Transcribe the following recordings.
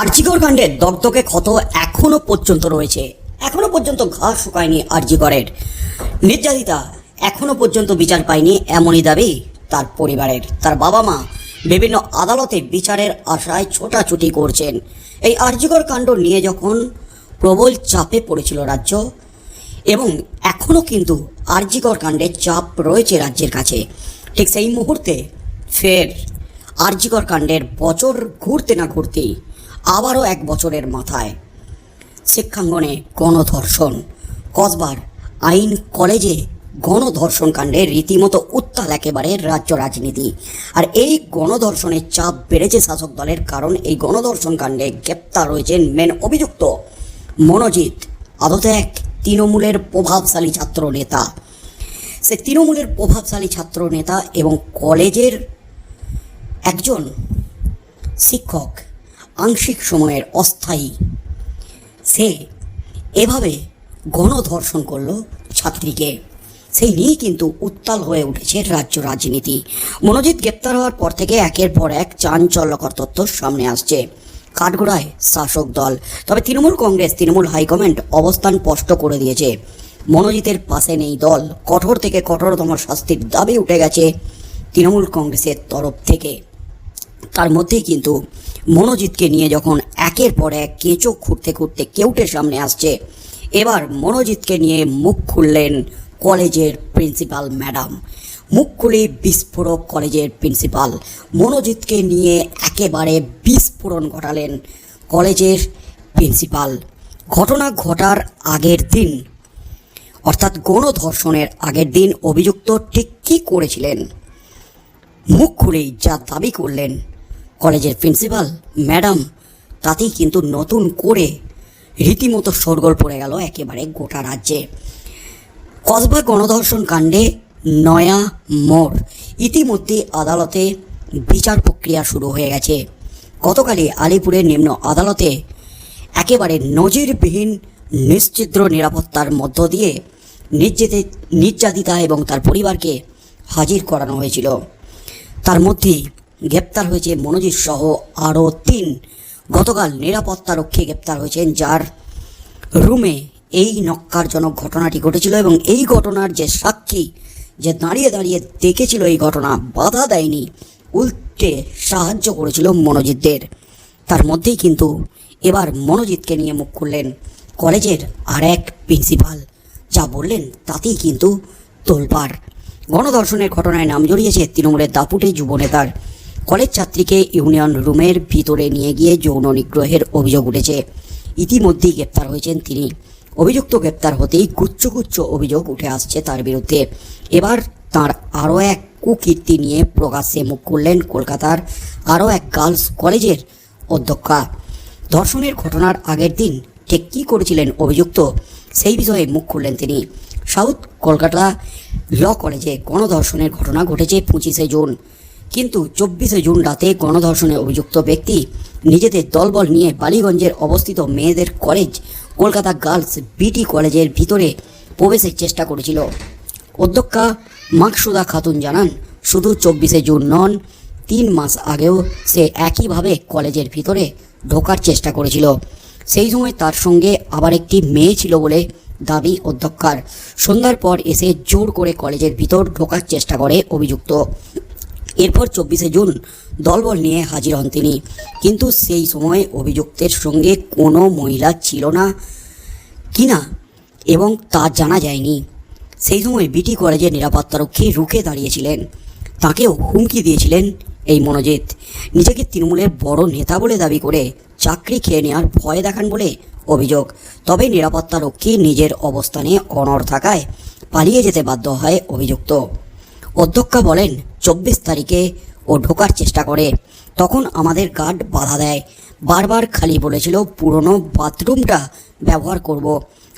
আর্জিকর কাণ্ডের দগদগে ক্ষত এখনও পর্যন্ত রয়েছে। এখনও পর্যন্ত ঘা শুকায়নি আর্জিকরের। নির্যাতিতা এখনও পর্যন্ত বিচার পায়নি এমনই দাবি তার পরিবারের। তার বাবা মা বিভিন্ন আদালতে বিচারের আশায় ছোটাছুটি করছেন। এই আর্জিকর কাণ্ড নিয়ে যখন প্রবল চাপে পড়েছিল রাজ্য, এবং এখনও কিন্তু আরজিকর কাণ্ডের চাপ রয়েছে রাজ্যের কাছে, ঠিক সেই মুহূর্তে ফের আরজিকর কাণ্ডের বছর ঘুরতে না ঘুরতেই আবারও এক বছরের মাথায়। শিক্ষাঙ্গনে গণধর্ষণ। কসবার আইন কলেজে গণধর্ষণ কাণ্ডে রীতিমতো উত্তাল একেবারে রাজ্য রাজনীতি। আর এই গণধর্ষণের চাপ বেড়েছে শাসক দলের কারণ এই গণধর্ষণ কাণ্ডে গ্রেপ্তার রয়েছেন মেন অভিযুক্ত মনোজিৎ আদতে এক তৃণমূলের প্রভাবশালী ছাত্র নেতা। সে তৃণমূলের প্রভাবশালী ছাত্র নেতা এবং কলেজের একজন শিক্ষক আংশিক সময়ের অস্থায়ী। সে এভাবে গণধর্ষণ করল ছাত্রীকে। সেই নিয়েই কিন্তু উত্তাল হয়ে উঠেছে রাজ্য রাজনীতি। মনোজিৎ গ্রেপ্তার হওয়ার পর থেকে একের পর এক চাঞ্চল্যকর তথ্য সামনে আসছে। কাঠগোড়ায় শাসক দল, তবে তৃণমূল কংগ্রেস, তৃণমূল হাইকমান্ড অবস্থান স্পষ্ট করে দিয়েছে। মনোজিতের পাশে নেই দল। কঠোর থেকে কঠোরতম শাস্তির দাবি উঠে গেছে তৃণমূল কংগ্রেসের তরফ থেকে। তার মধ্যেই কিন্তু মনোজিৎকে নিয়ে যখন একের পর এক কেঁচো খুঁড়তে খুঁড়তে কেউটের সামনে আসছে, এবার মনোজিৎকে নিয়ে মুখ খুললেন কলেজের প্রিন্সিপাল ম্যাডাম। মুখ খুলে বিস্ফোরক কলেজের প্রিন্সিপাল। মনোজিৎকে নিয়ে একেবারে বিস্ফোরণ ঘটালেন কলেজের প্রিন্সিপাল। ঘটনা ঘটার আগের দিন, অর্থাৎ গণধর্ষণের আগের দিন অভিযুক্ত ঠিক কী করেছিলেন? মুখ খুলেই যা দাবি করলেন কলেজের প্রিন্সিপাল, ম্যাডাম, তাতেই কিন্তু নতুন করে রীতিমতো সরগোল পড়ে গেল একেবারে গোটা রাজ্যে। কসবা গণধর্ষণ কাণ্ডে নয়া মোড়। ইতিমধ্যে আদালতে বিচার প্রক্রিয়া শুরু হয়ে গেছে। গতকালই আলিপুরের নিম্ন আদালতে একেবারে নজিরবিহীন নিশ্চিদ্র নিরাপত্তার মধ্য দিয়ে নির্যাতি, নির্যাতিতা এবং তার পরিবারকে হাজির করানো হয়েছিল। তার মধ্যেই গ্রেপ্তার হয়েছে মনোজিৎ সহ আরও তিন। গতকাল নিরাপত্তারক্ষী গ্রেপ্তার হয়েছেন, যার রুমে এই নক্কারজনক ঘটনাটি ঘটেছিল এবং এই ঘটনার যে সাক্ষী যে দাঁড়িয়ে দাঁড়িয়ে দেখেছিল এই ঘটনা, বাধা দেয়নি, উল্টে সাহায্য করেছিল মনোজিৎদের। তার মধ্যেই কিন্তু এবার মনোজিৎকে নিয়ে মুখ খুললেন কলেজের আর এক প্রিন্সিপাল। যা বললেন, তাতেই কিন্তু তোলপাড়। গণধর্ষণের ঘটনায় নাম জড়িয়েছে তৃণমূলের দাপুটে যুবনেতার কলেজ ছাত্রীকে ইউনিয়ন রুমের ভিতরে নিয়ে গিয়ে যৌন নিগ্রহের অভিযোগ উঠেছে। ইতিমধ্যেই গ্রেপ্তার হয়েছেন তিনি। অভিযুক্ত গ্রেপ্তার হতেই গুচ্ছ গুচ্ছ অভিযোগ উঠে আসছে তার বিরুদ্ধে। এবার তার আরও এক কুকীর্তি নিয়ে প্রকাশ্যে মুখ খুললেন কলকাতার আরও এক গার্লস কলেজের অধ্যক্ষা। ধর্ষণের ঘটনার আগের দিন ঠিক কী করেছিলেন অভিযুক্ত সেই বিষয়ে মুখ খুললেন তিনি। সাউথ কলকাতা ল কলেজে গণধর্ষণের ঘটনা ঘটেছে পঁচিশে জুন। কিন্তু চব্বিশে জুন রাতে গণধর্ষণে অভিযুক্ত ব্যক্তি নিজেদের দলবল নিয়ে বালিগঞ্জের অবস্থিত মেয়েদের কলেজ কলকাতা গার্লস বিটি কলেজের ভিতরে প্রবেশের চেষ্টা করেছিল। অধ্যক্ষা মাকসুদা খাতুন জানান, শুধু চব্বিশে জুন নন, তিন মাস আগেও সে একইভাবে কলেজের ভিতরে ঢোকার চেষ্টা করেছিল। সেই সময় তার সঙ্গে আবার একটি মেয়ে ছিল বলে দাবি অধ্যক্ষার। সন্ধ্যার পর এসে জোর করে কলেজের ভিতর ঢোকার চেষ্টা করে অভিযুক্ত। এরপর চব্বিশে জুন দলবল নিয়ে হাজির হন তিনি। কিন্তু সেই সময় অভিযুক্তের সঙ্গে কোনো মহিলা ছিল না, কিনা এবং তা জানা যায়নি। সেই সময় বিটি কলেজের নিরাপত্তারক্ষী রুখে দাঁড়িয়েছিলেন। তাকেও হুমকি দিয়েছিলেন এই মনোজিৎ। নিজেকে তৃণমূলের বড় নেতা বলে দাবি করে চাকরি খেয়ে নেওয়ার ভয় দেখান বলে অভিযোগ। তবে নিরাপত্তারক্ষী নিজের অবস্থানে অনড় থাকায় পালিয়ে যেতে বাধ্য হয় অভিযুক্ত। অধ্যক্ষা বলেন, চব্বিশ তারিখে ও ঢোকার চেষ্টা করে। তখন আমাদের গার্ড বাধা দেয়। বারবার খালি বলেছিল, পুরনো বাথরুমটা ব্যবহার করব।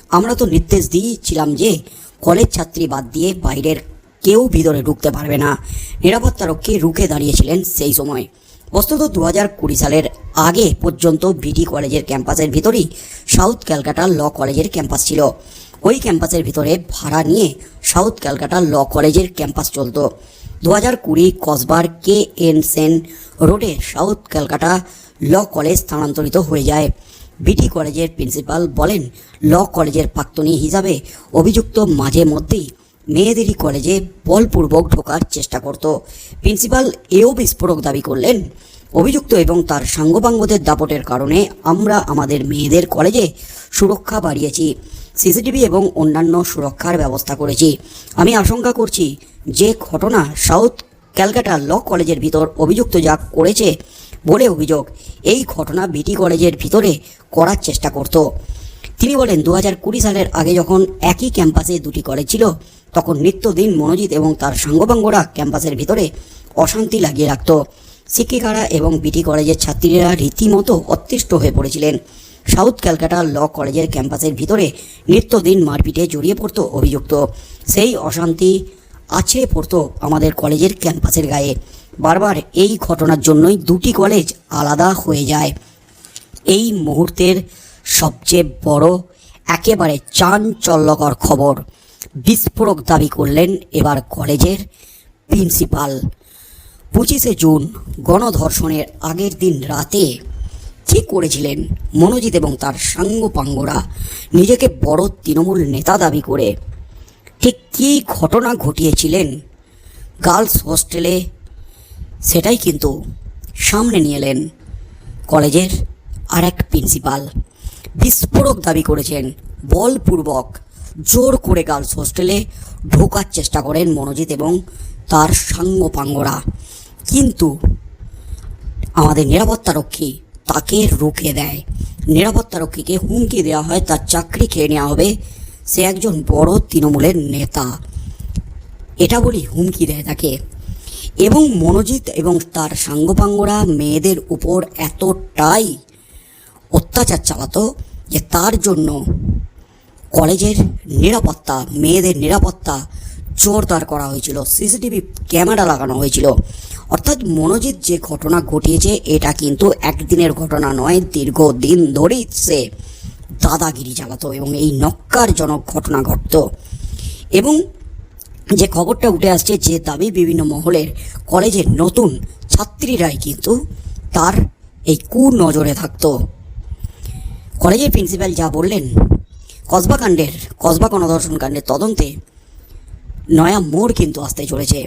আমরা তো নির্দেশ দিয়েছিলাম যে, কলেজ ছাত্রী বাদ দিয়ে বাইরের কেউ ভিতরে ঢুকতে পারবে না। নিরাপত্তারক্ষী রুখে দাঁড়িয়েছিলেন সেই সময়। বস্তুত দু হাজার কুড়ি সালের আগে পর্যন্ত বিটি কলেজের ক্যাম্পাসের ভিতরেই সাউথ ক্যালকাটা ল কলেজের ক্যাম্পাস ছিল। ওই ক্যাম্পাসের ভিতরে ভাড়া নিয়ে সাউথ ক্যালকাটা ল কলেজের ক্যাম্পাস চলত। দু হাজার কুড়ি কসবার কে এন সেন রোডে সাউথ ক্যালকাটা ল কলেজ স্থানান্তরিত হয়ে যায়। বিটি কলেজের প্রিন্সিপাল বলেন, ল কলেজের প্রাক্তনী হিসাবে অভিযুক্ত মাঝে মধ্যেই মেয়েদেরই কলেজে বলপূর্বক ঢোকার চেষ্টা করত। প্রিন্সিপাল এও বিস্ফোরক দাবি করলেন, অভিযুক্ত এবং তার সাঙ্গপাঙ্গদের দাপটের কারণে আমরা আমাদের মেয়েদের কলেজে সুরক্ষা বাড়িয়েছি, সিসিটিভি এবং অন্যান্য সুরক্ষার ব্যবস্থা করেছি। আমি আশঙ্কা করছি যে ঘটনা সাউথ ক্যালকাটা ল কলেজের ভিতর অভিযুক্ত যা করেছে বলে অভিযোগ, এই ঘটনা বিটি কলেজের ভিতরে করার চেষ্টা করত। তিনি বলেন দু কুড়ি সালের আগে যখন একই ক্যাম্পাসে দুটি কলেজ ছিল, তখন নিত্যদিন মনোজিৎ এবং তার সাঙ্গপাঙ্গরা ক্যাম্পাসের ভিতরে অশান্তি লাগিয়ে রাখত। শিক্ষিকারা এবং বিটি কলেজের ছাত্রীরা রীতিমতো অতিষ্ঠ হয়ে পড়েছিলেন। সাউথ ক্যালকাটা ল কলেজের ক্যাম্পাসের ভিতরে নিত্যদিন মারপিটে জড়িয়ে পড়ত অভিযুক্ত। সেই অশান্তি আছড়ে পড়তো আমাদের কলেজের ক্যাম্পাসের গায়ে। বারবার এই ঘটনার জন্যই দুটি কলেজ আলাদা হয়ে যায়। এই মুহূর্তের সবচেয়ে বড়, একেবারে চাঞ্চল্যকর খবর। বিস্ফোরক দাবি করলেন এবার কলেজের প্রিন্সিপাল। পঁচিশে জুন, গণধর্ষণের আগের দিন রাতে কি করেছিলেন মনোজিৎ এবং তার সাঙ্গপাঙ্গরা? নিজেকে বড় তৃণমূল নেতা দাবি করে। ঠিক কী ঘটনা ঘটিয়েছিলেন গার্লস হোস্টেলে? সেটাই কিন্তু সামনে নিয়ে এলেন কলেজের আর এক প্রিন্সিপাল। বিস্ফোরক দাবি করেছেন। বলপূর্বক জোর করে গার্লস হোস্টেলে ঢোকার চেষ্টা করেন মনোজিৎ এবং তার সাঙ্গপাঙ্গরা। কিন্তু আমাদের নিরাপত্তারক্ষী তাকে রুখে দেয়। নিরাপত্তারক্ষীকে হুমকি দেওয়া হয়, তার চাকরি খেয়ে নেওয়া হবে সে একজন বড় তৃণমূলের নেতা। এটা বলি হুমকি দেয় তাকে। এবং মনোজিৎ এবং তার সাঙ্গপাঙ্গরা মেয়েদের উপর এতটাই অত্যাচার চালাতো যে তার জন্য কলেজের নিরাপত্তা, মেয়েদের নিরাপত্তা জোরদার করা হয়েছিল। সিসিটিভি ক্যামেরা লাগানো হয়েছিল। অর্থাৎ মনোজিৎ যে ঘটনা ঘটিয়েছে, এটা কিন্তু একদিনের ঘটনা নয়, দীর্ঘদিন ধরেই সে দাদাগিরি চালাতো এবং এই নক্কারজনক ঘটনা ঘটত। এবং যে খবরটা উঠে আসছে যে দাবি বিভিন্ন মহলের কলেজের নতুন ছাত্রীরাই কিন্তু তার এই কুনজরে থাকতো। কলেজের প্রিন্সিপাল যা বললেন, কসবা কাণ্ডের, কসবা গণধর্ষণ কাণ্ডের তদন্তে নয়া মোড় কিন্তু আসতে চলেছে।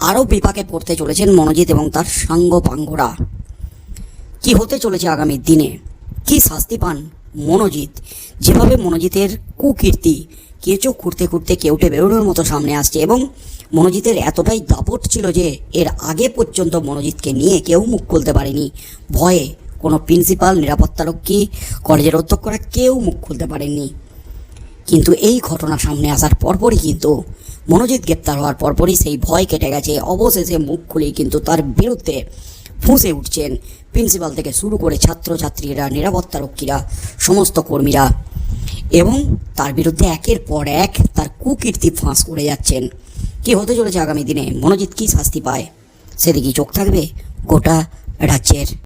আরও বিপাকে পড়তে চলেছেন মনোজিৎ এবং তার সাঙ্গপাঙ্গরা। কি হতে চলেছে আগামী দিনে? কি শাস্তি পান মনোজিৎ? যেভাবে মনোজিতের কুকীর্তি কেঁচো খুঁড়তে খুঁড়তে কেউটে বেরোনোর মতো সামনে আসছে এবং মনোজিতের এতটাই দাপট ছিল যে এর আগে পর্যন্ত মনোজিৎকে নিয়ে কেউ মুখ খুলতে পারেনি। ভয়ে কোনো প্রিন্সিপাল নিরাপত্তারক্ষী কলেজের অধ্যক্ষরা কেউ মুখ খুলতে পারেননি। কিন্তু এই ঘটনা সামনে আসার পরপরই কিন্তু মনোজিৎ গ্রেপ্তার হওয়ার পরপরই সেই ভয় কেটে গেছে। অবশেষে মুখ খুলেই কিন্তু তার বিরুদ্ধে ফুঁসে উঠছেন প্রিন্সিপাল থেকে শুরু করে ছাত্রছাত্রীরা নিরাপত্তারক্ষীরা সমস্ত কর্মীরা এবং তার বিরুদ্ধে একের পর এক তার কুকীর্তি ফাঁস করে যাচ্ছেন। কি হতে চলেছে আগামী দিনে? মনোজিৎ কী শাস্তি পায়? সেদিকেই চোখ থাকবে গোটা রাজ্যের।